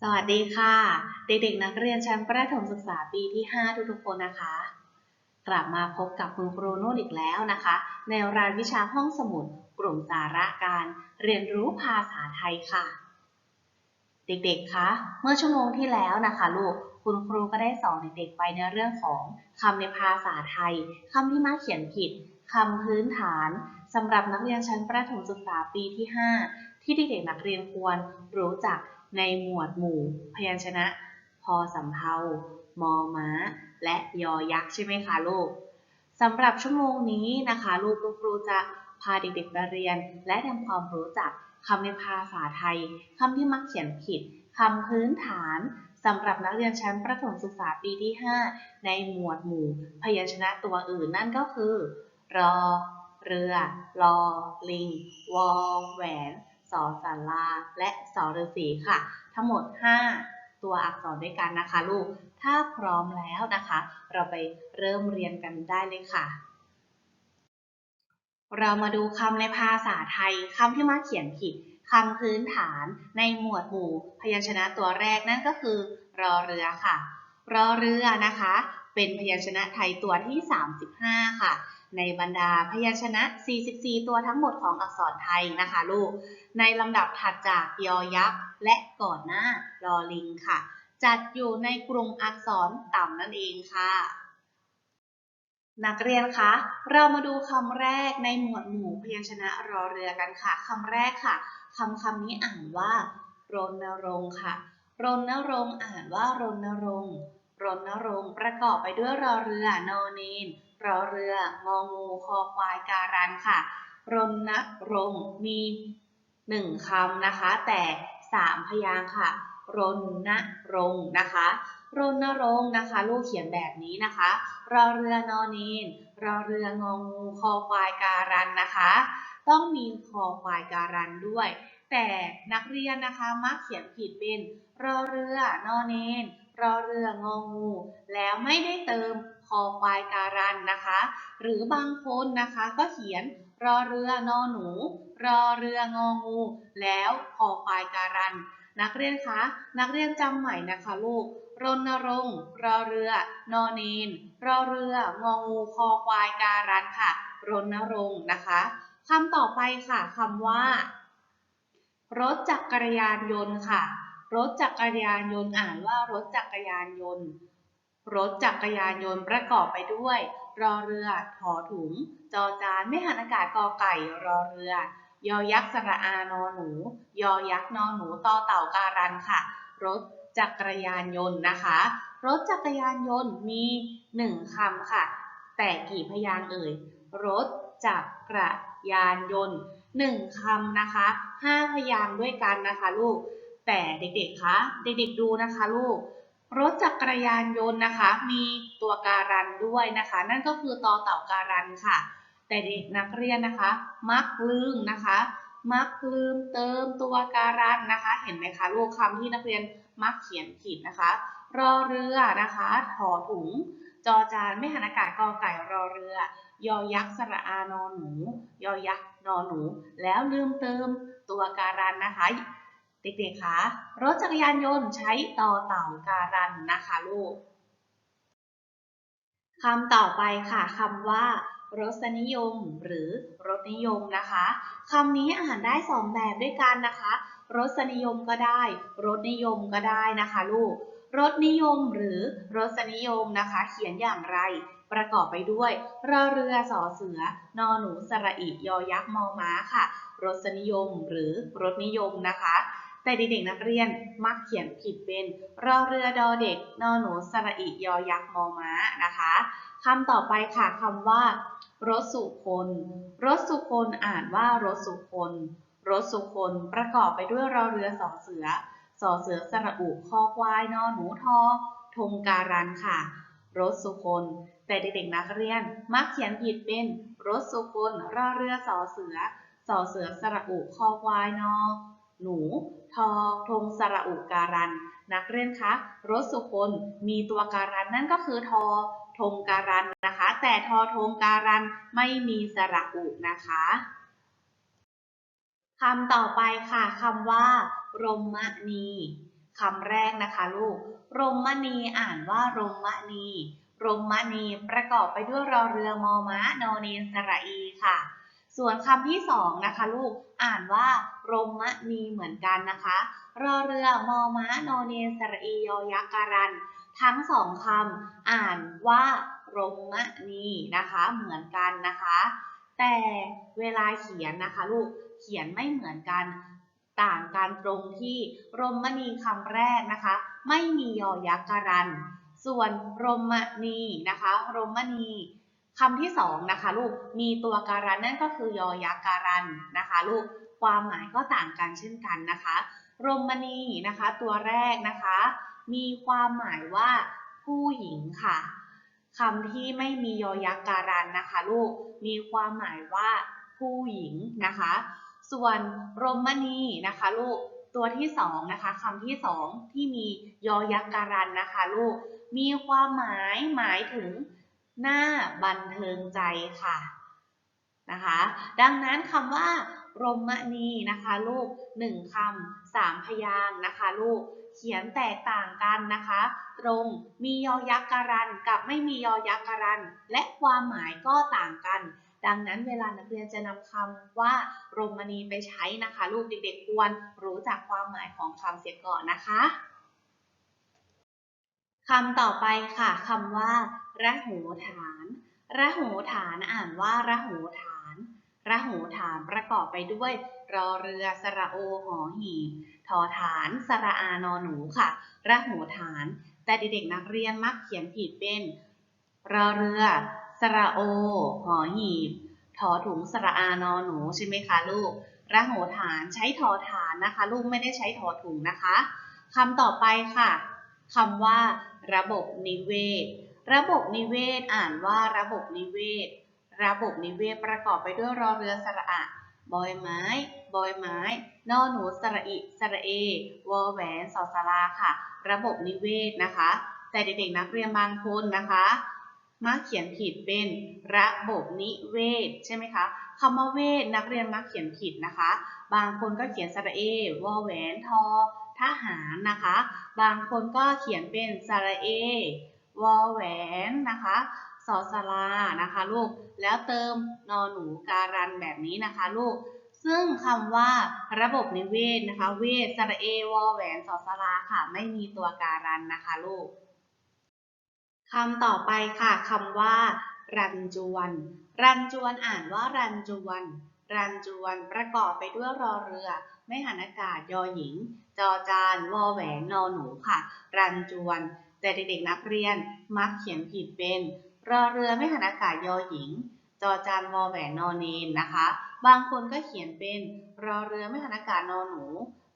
สวัสดีค่ะ เด็กๆ นักเรียนชั้นประถมศึกษาปีที่ 5 ทุกๆคนนะคะ กลับมาพบกับคุณครูนุ่นอีกแล้วนะคะ ในรายวิชาห้องสมุดกลุ่มสาระการเรียนรู้ภาษาไทยค่ะ เด็กๆ คะ เมื่อชั่วโมงที่แล้วนะคะลูกคุณครูก็ได้สอนเด็กๆไปในเรื่องของคำในภาษาไทยคำที่มาเขียนผิดคำพื้นฐานสำหรับนักเรียนชั้นประถมศึกษาปีที่ 5 ที่เด็กๆนักเรียนควรรู้จัก ในหมวดหมู่ พยัญชนะ พอสำเภามอม้า และยอยักษ์ใช่ไหมคะลูกสำหรับชั่วโมงนี้นะคะ ลูกคุณครูจะพาเด็กๆไปเรียน และทำความรู้จักคำในภาษาไทยคำที่มักเขียนผิดคำพื้นฐานสำหรับนักเรียนชั้นประถมศึกษาปีที่ 5 ในหมวดหมู่ พยัญชนะตัวอื่นนั่นก็คือ รอ เรือรอลิง วอแหวน อสาราและสอฤาษีค่ะ ทั้งหมด 5 ตัวอักษรด้วยกันนะคะลูก ถ้าพร้อมแล้วนะคะ เราไปเริ่มเรียนกันได้เลยค่ะ เรามาดูคำในภาษาไทยคำที่มาเขียนผิดคำพื้นฐานในหมวดหมู่ พยัญชนะตัวแรกนั่นก็คือ รอเรือค่ะ รอเรือนะคะ เป็นพยัญชนะไทยตัวที่ 35 ค่ะ ในบรรดาพยัญชนะ 44 ตัวทั้งหมดของอักษรไทยนะคะลูก ในลำดับถัดจากยอยักษ์และก่อนหน้ารอลิงค่ะ จัดอยู่ในกลุ่มอักษรต่ำนั่นเองค่ะ นักเรียนคะ เรามาดูคำแรกในหมวดหมู่พยัญชนะรอเรือกันค่ะ คำแรกค่ะ คำคำนี้อ่านว่ารณรงค์ค่ะ รณรงค์อ่านว่ารณรงค์รณรงค์ประกอบไปด้วยรอเรือ นอเนน รอเรือ งองู คอควายการันค่ะรณรงมีหนึ่งคำนะคะ แต่สามพยางค์ค่ะ รณรงค์นะคะรณรงค์นะคะ ลูกเขียนแบบนี้นะคะ รอเรือนอเนนรอเรืององูคอควายการันนะคะ ต้องมีคอควายการันด้วย แต่นักเรียนนะคะมักเขียนผิดเป็นรอเรือนอเนนรอเรืององู แล้วไม่ได้เติม คอควายการันนะคะ หรือบางคนนะคะก็เขียนรอเรือนอหนู รอเรืององู แล้วคอควายการัน นักเรียนคะนักเรียนจำใหม่นะคะลูกรณรงค์รอเรือนอเนนรอเรืององูคอควายการันค่ะ รณรงค์นะคะคำต่อไปค่ะคำว่า รถจักรยานยนต์ค่ะ รถจักรยานยนต์อ่านว่ารถจักรยานยนต์ รถจักรยานยนต์ประกอบไปด้วย รอเรือ ถอถุง จอจาน ไม่หันอากาศกอไก่ รอเรือ ยอยักษ์สระอานอหนู ยอยักษ์นอหนูต่อเต่าการันค่ะ รถจักรยานยนต์นะคะ รถจักรยานยนต์มีหนึ่งคำค่ะ แต่กี่พยางเอ่ย รถจักรยานยนต์หนึ่งคำนะคะห้าพยางด้วยกันนะคะลูก แต่เด็กๆคะ เด็กๆดูนะคะลูก รถจักรยานยนต์นะคะ มีตัวการันด้วยนะคะ นั่นก็คือตอเต่าการันค่ะ แต่เด็กนักเรียนนะคะ มักลืมนะคะ มักลืมเติมตัวการันนะคะ เห็นไหมคะลูกคำที่นักเรียนมักเขียนผิดนะคะ รอเรือนะคะถอถุง จอจานไม่หันอากาศกอไก่รอเรือ ยอยักษ์สระอานอนหนู ยอยักษ์นอนหนู แล้วลืมเติมตัวการันนะคะ เด็กๆคะรถจักรยานยนต์ใช้ต่อเต่าการันนะคะลูกคำต่อไปค่ะคำว่ารสนิยมหรือรสนิยมนะคะคำนี้อ่านได้สองแบบด้วยกันนะคะรสนิยมก็ได้ รสนิยมก็ได้นะคะลูกรสนิยมหรือรสนิยมนะคะ เขียนอย่างไร ประกอบไปด้วยรอเรือสอเสือนอหนูสระอิยอยักษ์มอม้าค่ะ รสนิยมหรือรสนิยมนะคะ แต่เด็กๆนักเรียนมักเขียนผิดเป็นรอเรือดอเด็กนอหนูสระอิยอยักษ์มอม้านะคะคำต่อไปค่ะคำว่ารถสุคนรถสุคนอ่านว่ารถสุคนรถสุคนประกอบไปด้วยรอเรือสอเสือสอเสือสระอุคอควายนอหนูทอทงการันค่ะ รถสุคนแต่เด็กๆนักเรียนมักเขียนผิดเป็นรถสุคนรอเรือสอเสือสอเสือสระอุคอควายนอ หนู ทอทงสระอุการัน นักเรียนคะรถสุคนมีตัวการันนั่นก็คือทอทงการันนะคะ แต่ทอทงการันไม่มีสระอุนะคะคำต่อไปค่ะคำว่ารมณีคำแรกนะคะลูก รมมณีอ่านว่ารมมณีรมมณีประกอบไปด้วยรอเรือมอม้านอเนนสระอีค่ะ ส่วนคำที่สองนะคะลูกอ่านว่ารมมณีเหมือนกันนะคะรอเรือมอม้านเนสระอียอยักการัน ทั้งสองคำอ่านว่ารมมณีนะคะเหมือนกันนะคะ แต่เวลาเขียนนะคะลูกเขียนไม่เหมือนกันต่างกันตรงที่รมมณีคำแรกนะคะ ไม่มียอยักษ์การัน ส่วนรมมณีนะคะ รมมณี คำที่สองนะคะลูกมีตัวการันนั่นก็คือยอยักษ์การันนะคะลูกความหมายก็ต่างกันเช่นกันนะคะรมณีนะคะตัวแรกนะคะ มีความหมายว่าผู้หญิงค่ะคำที่ไม่มียอยักษ์การันนะคะลูกมีความหมายว่าผู้หญิงนะคะ ส่วนรมณีนะคะลูกตัวที่สองนะคะคำที่สองที่มียอยักษ์การันนะคะลูกมีความหมายหมายถึง หน้าบันเทิงใจค่ะนะคะ ดังนั้นคำว่ารมณีนะคะลูกหนึ่งคำสามพยางนะคะลูกเขียนแตกต่างกันนะคะ ตรงมียอยักษ์การันกับไม่มียอยักษ์การัน และความหมายก็ต่างกัน ดังนั้นเวลานักเรียนจะนำคำว่ารมณีไปใช้นะคะ ลูกเด็กๆควรรู้จักความหมายของคำเสียก่อนนะคะ คำต่อไปค่ะคำว่าระหูฐานระหูฐานอ่านว่าระหูฐานระหูฐานประกอบไปด้วย รอเรือสระโอหอหีบทอฐานสระอานอหนูค่ะระหูฐาน แต่เด็กๆนักเรียนมักเขียนผิดเป็น รอเรือ สระโอ หอหีบทอถุงสระอานอหนูใช่ไหมคะลูกระโหฐานใช้ทอฐานนะคะ ลูกไม่ได้ใช้ทอถุงนะคะคำต่อไปค่ะคำว่า ระบบนิเวศ ระบบนิเวศอ่านว่าระบบนิเวศ ระบบนิเวศประกอบไปด้วยรอเรือสระอะบอยไม้ บอยไม้ นอหนูสระอิสระเอ วอแหวนสอสาราค่ะ ระบบนิเวศนะคะ แต่เด็กๆนักเรียนบางคนนะคะมักเขียนผิดเป็นระบบนิเวศใช่ไหมคะคำว่าเวทนักเรียนมักเขียนผิดนะคะ บางคนก็เขียนสระเอ วอแหวน ทอ ทหารนะคะ บางคนก็เขียนเป็นสระเอวอแหวนนะคะสอสารานะคะลูก แล้วเติมนอหนูการันแบบนี้นะคะลูก ซึ่งคำว่าระบบนิเวศนะคะ เวทสระเอวอแหวนสอสาราค่ะ ไม่มีตัวการันนะคะลูกคำต่อไปค่ะคำว่า รันจวน รันจวนอ่านว่ารันจวน รันจวนประกอบไปด้วยรอเรือ ไม่หันอากาศยอหญิง จอจานวอแหวนนอหนูค่ะ รันจวน แต่เด็กๆนักเรียนมักเขียนผิดเป็นรอเรือไม่หันอากาศยอหญิง จอจานวอแหวนนอเนนนะคะ บางคนก็เขียนเป็นรอเรือไม่หันอากาศนอหนู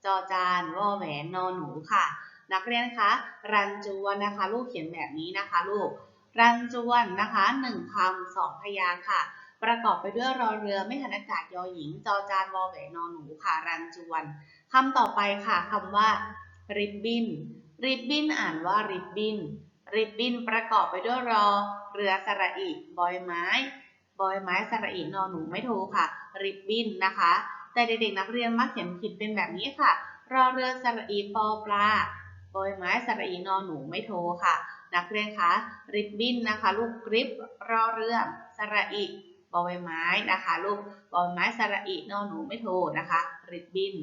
จอจานวอแหวนนอหนูค่ะ นักเรียนคะรันจวนนะคะ ลูกเขียนแบบนี้นะคะลูกรันจวนนะคะหนึ่งคำสองพยางค่ะ ประกอบไปด้วยรอเรือไม่หันอากาศยอหญิง จอจานวอแหวนนอหนูค่ะรันจวน คำต่อไปค่ะคำว่าริบบินริบบินอ่านว่าริบบินริบบินประกอบไปด้วยรอ เรือสระอีบอยไม้ บอยไม้สระอีนอหนูไม่ถูกค่ะริบบินนะคะ แต่เด็กๆนักเรียนมักเขียนผิดเป็นแบบนี้ค่ะ รอเรือสระอีปอปลาบอยไม้สระอีนอหนูไม่โทค่ะ นักเรียนคะริบบิ้นนะคะ ลูกกริบรอเรือสระอีบอยไม้นะคะ ลูกบอยไม้สระอีนอหนูไม่โทนะคะริบบิ้น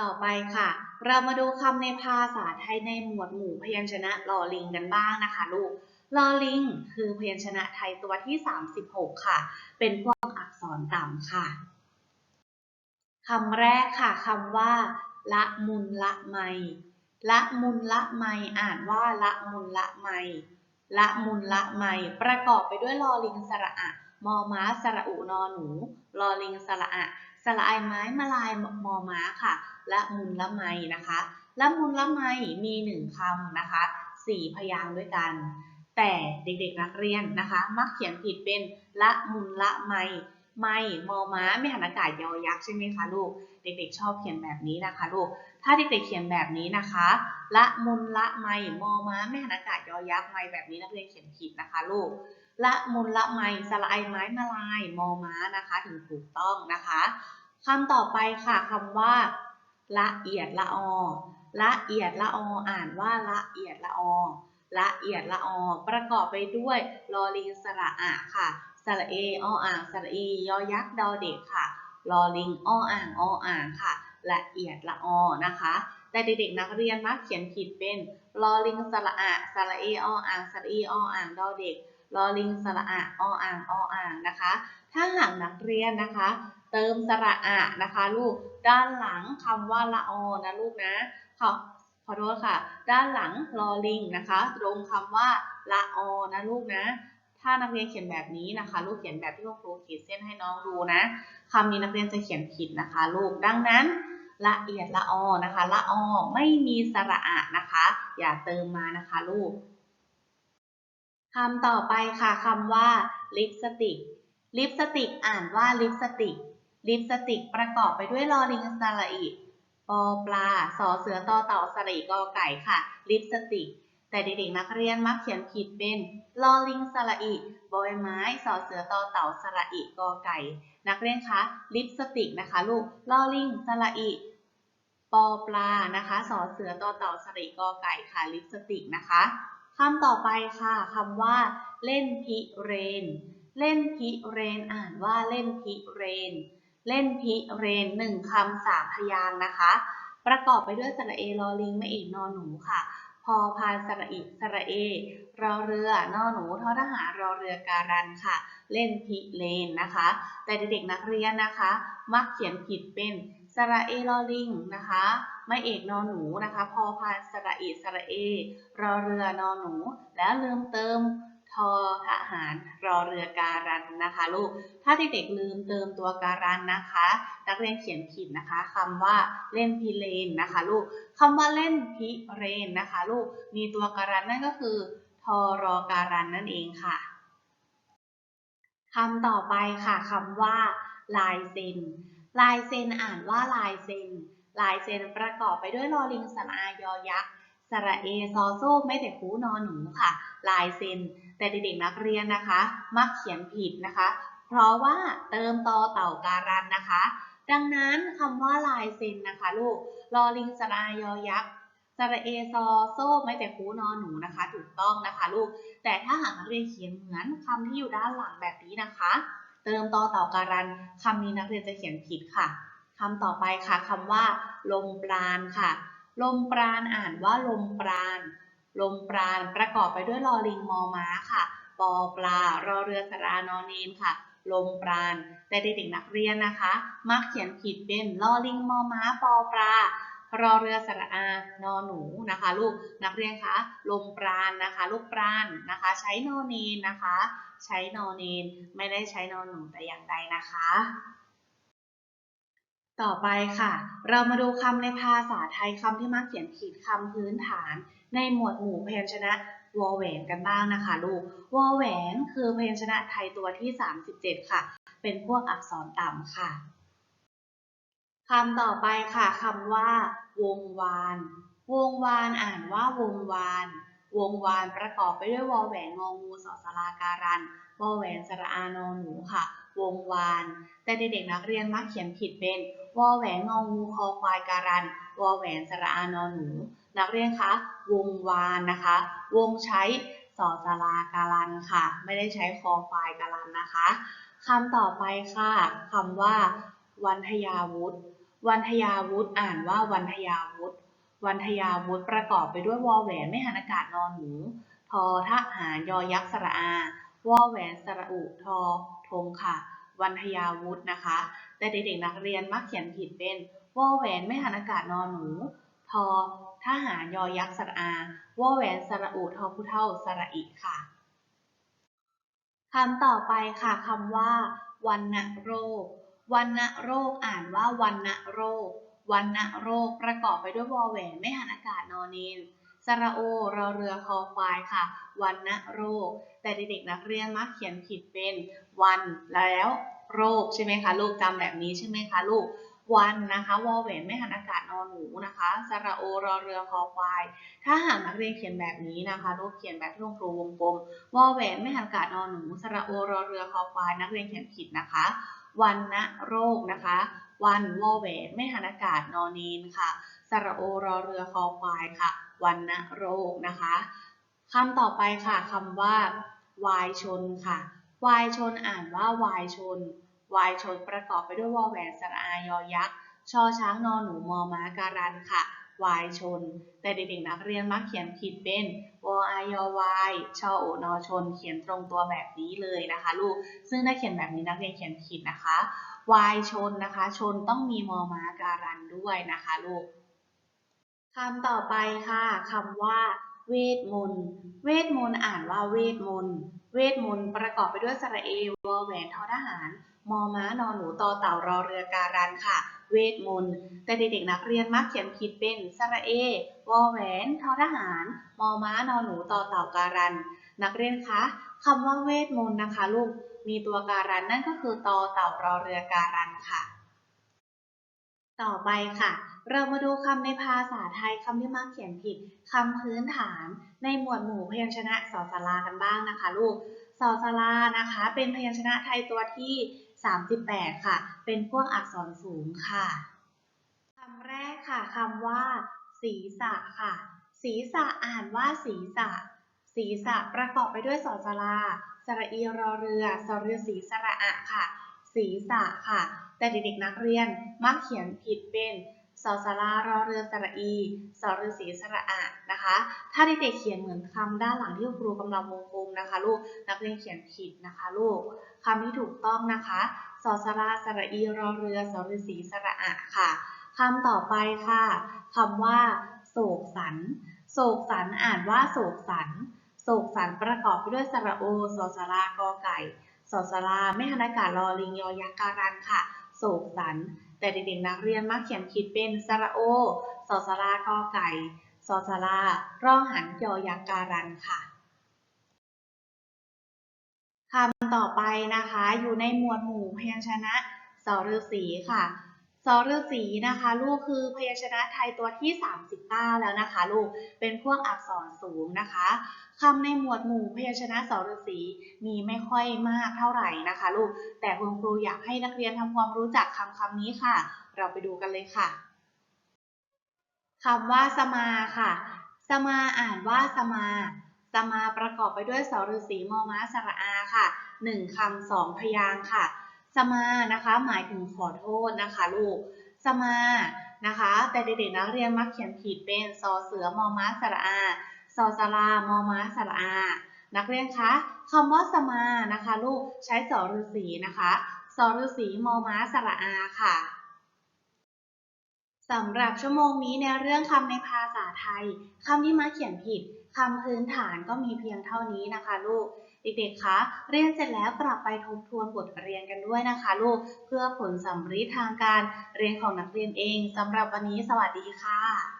ต่อไปค่ะ เรามาดูคำในภาษาไทยในหมวดหมู่พยัญชนะลอลิงกันบ้างนะคะลูกลอลิง คือพยัญชนะไทยตัวที่ 36 ค่ะ เป็นพวกอักษรต่ำค่ะคำแรกค่ะคำว่า ละมุนละไม ละมุนละไมอ่านว่าละมุนละไม ละมุนละไม ประกอบไปด้วยลอลิงสระอะมอม้าสระอุนอหนูลอลิงสระอะ สระไอไม้มาลายมอม้าค่ะละมุนละไมนะคะ ละมุนละไมมีหนึ่งคำนะคะสี่พยางค์ด้วยกัน แต่เด็กๆนักเรียนนะคะ มักเขียนผิดเป็นละมุนละไมไม่มอม้าไม่หันอากาศยอยักษ์ใช่ไหมคะลูก เด็กๆชอบเขียนแบบนี้นะคะลูก ถ้าเด็กๆเขียนแบบนี้นะคะ ละมุนละไม่มอม้าไม่หันอากาศยอยักษ์ไม่แบบนี้นักเรียนเขียนผิดนะคะลูก ละมุนละไม่สระไอไม้มาลายมอม้านะคะ ถึงถูกต้องนะคะ คำต่อไปค่ะคำว่า ละเอียดละออละเอียดละอออ่านว่าละเอียดละออละเอียดละออประกอบไปด้วยลอลิงสระอะค่ะ สระเอออ่างสระอียอยักษ์ดอเด็กค่ะลอลิงออ่างออ่างค่ะ ละเอียดละออนะคะ แต่เด็กๆนักเรียนมักเขียนผิดเป็นลอลิงสระอะสระเอออ่างสระอีออ่างดอเด็กลอลิงสระอะออ่างออ่างนะคะ ถ้าหากนักเรียนนะคะ เติมสระอะนะคะลูกด้านหลังคำว่าละออนะลูกนะขอขอโทษค่ะ ด้านหลังลอลิงนะคะ ตรงคำว่าละออนะลูกนะ ถ้านักเรียนเขียนแบบนี้นะคะ ลูกเขียนแบบที่คุณครูขีดเส้นให้น้องดูนะคำนี้นักเรียนจะเขียนผิดนะคะ ลูกดังนั้นละเอียดละออนะคะละออไม่มีสระอะนะคะ อย่าเติมมานะคะลูกคำต่อไปค่ะคำว่าลิปสติกลิปสติกอ่านว่าลิปสติก ลิปสติกประกอบไปด้วยลอลิงสระอิปอปลาสอเสือต่อเต่าสระอิกอไก่ค่ะ ลิปสติก แต่เด็กๆนักเรียนมักเขียนผิดเป็นลอลิงสระอิบอยไม้สอเสือต่อเต่าสระอิกอไก่ นักเรียนคะลิปสติกนะคะ ลูกลอลิงสระอิปอปลานะคะสอเสือต่อเต่าสระอิกอไก่ค่ะลิปสติกนะคะคำต่อไปค่ะคำว่า เล่นพิเรน เล่นพิเรนอ่านว่าเล่นพิเรน เล่นพิเรนหนึ่งคำสามพยางนะคะ ประกอบไปด้วยสระเอลอลิงไม่เอกนอหนูค่ะ พอพานสระอิสระเอรอเรือนอหนูทอทหารรอเรือการันค่ะ เล่นพิเลนนะคะ แต่เด็กๆนักเรียนนะคะ มักเขียนผิดเป็นสระเอลอลิงนะคะไม่เอกนอหนูนะคะ พอพานสระอิสระเอรอเรือนอนหนู แล้วลืมเติม ทอทหารรอเรือการันนะคะลูก ถ้าเด็กๆลืมเติมตัวการันนะคะ นักเรียนเขียนผิดนะคะคำว่าเล่นพิเรนนะคะลูกคำว่าเล่นพิเรนนะคะลูก มีตัวการันนั่นก็คือทอรอการันนั่นเองค่ะคำต่อไปค่ะคำว่าลายเซ็น ลายเซ็นอ่านว่าลายเซ็น ลายเซ็นประกอบไปด้วยลอลิงสระอายอยักษ์สระเอซอโซ่ไม่แต่คูนอนหนูค่ะ ลายเซ็น แต่เด็กๆนักเรียนนะคะ มักเขียนผิดนะคะ เพราะว่าเติมตอเต่าการันนะคะ ดังนั้นคำว่าลายเซ็นนะคะลูกลอลิงสรายอยักษ์สระเอซอโซ่ไม่แต่คูนอนหนูนะคะ ถูกต้องนะคะลูก แต่ถ้าหากนักเรียนเขียนเหมือนคำที่อยู่ด้านหลังแบบนี้นะคะ เติมตอเต่าการันคำนี้นักเรียนจะเขียนผิดค่ะคำต่อไปค่ะคำว่า ลมปราณค่ะ ลมปราณอ่านว่าลมปราณ ลมปราณประกอบไปด้วยลอลิงมอม้าค่ะ ปอปลารอเรือสระอานอนเนนค่ะ ลมปราณแต่เด็กๆนักเรียนนะคะ มักเขียนผิดเป็นลอลิงมอม้าปอปลารอเรือสระอานอหนูนะคะ ลูกนักเรียนคะลมปราณนะคะ ลูกปราณนะคะ ใช้นอเนนนะคะ ใช้นอเนนไม่ได้ใช้นอหนูแต่อย่างใดนะคะ ต่อไปค่ะ เรามาดูคำในภาษาไทยคำที่มักเขียนผิดคำพื้นฐาน ในหมวดหมู่พยัญชนะวอแหวนกันบ้างนะคะลูกวอแหวนคือพยัญชนะไทยตัวที่ 37 ค่ะ เป็นพวกอักษรต่ำค่ะคำต่อไปค่ะคำว่า วงวาน วงวานอ่านว่าวงวาน วงวานประกอบไปด้วยวอแหวนงองูสอสลาการันวอแหวนสระอานอหนูค่ะ วงวาน แต่เด็กๆนักเรียนมักเขียนผิดเป็นวอแหวนงองูคอควายการันวอแหวนสระอานอนหนู นักเรียนคะวงวานนะคะ วงใช้สอสลาการันค่ะ ไม่ได้ใช้คอควายการันนะคะคำต่อไปค่ะคำว่า วันทยาวุธวันทยาวุธอ่านว่าวันทยาวุธวันทยาวุธประกอบไปด้วยวอแหวนไม่หันอากาศนอนหนูทอทหารยอยักษ์สระอา วอแหวนสระอุ ทอ ทงค่ะ วันทยาวุธนะคะ แต่เด็กๆนักเรียนมักเขียนผิดเป็นวอแหวนไม่หันอากาศนอนหนู ทอทหารยอยักษ์สระอาวอแหวนสระอุทอผู้เท่าสระอิค่ะคำต่อไปค่ะคำว่าวันณโรควันณโรคอ่านว่าวันณโรควันณโรคประกอบไปด้วยวอแหวนไม่หันอากาศนอนเนน สระโอรอเรือคอควายค่ะ วันณโรค แต่เด็กๆนักเรียนมักเขียนผิดเป็นวันแล้วโรคใช่ไหมคะลูกจำแบบนี้ใช่ไหมคะลูกวันนะคะวอแหวนไม่หันอากาศนอนหนูนะคะสระโอรอเรือคอควาย ถ้าหากนักเรียนเขียนแบบนี้นะคะลูกเขียนแบบที่คุณครูวงกลมวอแหวนไม่หันอากาศนอนหนูสระโอรอเรือคอควาย นักเรียนเขียนผิดนะคะ วันณโรคนะคะ วันวอแหวนไม่หันอากาศนอนเนนค่ะ สระโอรอเรือคอควายค่ะวันณโรคนะคะคำต่อไปค่ะคำว่าวายชนค่ะวายชนอ่านว่าวายชนวายชนประกอบไปด้วยวอแหวนสระอายอยักษ์ชอช้างนอนหนูมอม้าการันค่ะวายชน แต่เด็กๆนักเรียนมักเขียนผิดเป็นวออายอวายชอโอนอชน เขียนตรงตัวแบบนี้เลยนะคะลูก ซึ่งถ้าเขียนแบบนี้นักเรียนเขียนผิดนะคะวายชนนะคะ ชนต้องมีมอม้าการันด้วยนะคะลูก คำต่อไปค่ะคำว่า เวทมนต์ เวทมนต์อ่านว่าเวทมนต์ เวทมนต์ประกอบไปด้วยสระเอวอแหวนทอทหาร มอม้านอนหนูตอเต่ารอเรือการันค่ะ เวทมนต์ แต่เด็กๆนักเรียนมักเขียนผิดเป็นสระเอวอแหวนทอทหาร มอม้านอนหนูตอเต่าการัน นักเรียนคะคำว่าเวทมนต์นะคะลูก มีตัวการันนั่นก็คือตอเต่ารอเรือการันค่ะ ต่อไปค่ะ เรามาดูคำในภาษาไทยคำที่มักเขียนผิดคำพื้นฐาน ในหมวดหมู่พยัญชนะสอสารากันบ้างนะคะ ลูกสอสารานะคะ เป็นพยัญชนะไทยตัวที่ 38 ค่ะ เป็นพวกอักษรสูงค่ะคำแรกค่ะคำว่า ศีรษะค่ะ ศีรษะอ่านว่าศีรษะ ศีรษะประกอบไปด้วยสอสาราสระอีรอเรือสระเรือสีสระอะค่ะ ศีรษะค่ะ แต่เด็กๆนักเรียนมักเขียนผิดเป็น สอสารารอเรือสระอี สอฤาษีสระอะนะคะ ถ้าเด็กๆเขียนเหมือนคำด้านหลังที่ครูกำลังวงกลมนะคะ ลูก นักเรียนเขียนผิดนะคะ ลูกคำที่ถูกต้องนะคะ สอสาราสระอี รอเรือ สอฤาษีสระอะค่ะคำต่อไปค่ะคำว่า โศกสัน โศกสันอ่านว่าโศกสัน โศกสันประกอบไปด้วยสระโอ สอสารากอไก่ สอสาราไม่หันอากาศรอลิงยอยักษ์การันค่ะ โศกสัน แต่เด็กๆนักเรียนมักเขียนผิดเป็นสระโอ สอสารากอไก่ สอสารา ร่องหันยอยักษ์การันค่ะคำต่อไปนะคะ อยู่ในหมวดหมู่พยัญชนะสอฤาษีค่ะ สอฤาษีนะคะลูกคือพยัญชนะไทยตัวที่ 39 แล้วนะคะลูกเป็นพวกอักษรสูงนะคะคำในหมวดหมู่พยัญชนะสอฤาษีมีไม่ค่อยมากเท่าไหร่นะคะลูกแต่คุณครูอยากให้นักเรียนทำความรู้จักคำคำนี้ค่ะ เราไปดูกันเลยค่ะคำว่าสมาค่ะ สมาอ่านว่าสมาสมาประกอบไปด้วยสอฤาษีมอม้าสระอาค่ะหนึ่งคำสองพยางค์ค่ะ สมานะคะ หมายถึงขอโทษนะคะลูกสมานะคะ แต่เด็กๆนักเรียนมักเขียนผิดเป็นซอเสือมอม้าสระอาซอสารามอม้าสระอา นักเรียนคะคำว่าสมานะคะลูกใช้สอฤาษีนะคะสอฤาษีมอม้าสระอาค่ะสำหรับชั่วโมงนี้ในเรื่องคำในภาษาไทยคำที่มาเขียนผิดคำพื้นฐานก็มีเพียงเท่านี้นะคะลูก เด็กๆ คะ เรียนเสร็จแล้วกลับไปทบทวนบทเรียนกันด้วยนะคะลูก เพื่อผลสัมฤทธิ์ทางการเรียนของนักเรียนเองสำหรับวันนี้สวัสดีค่ะ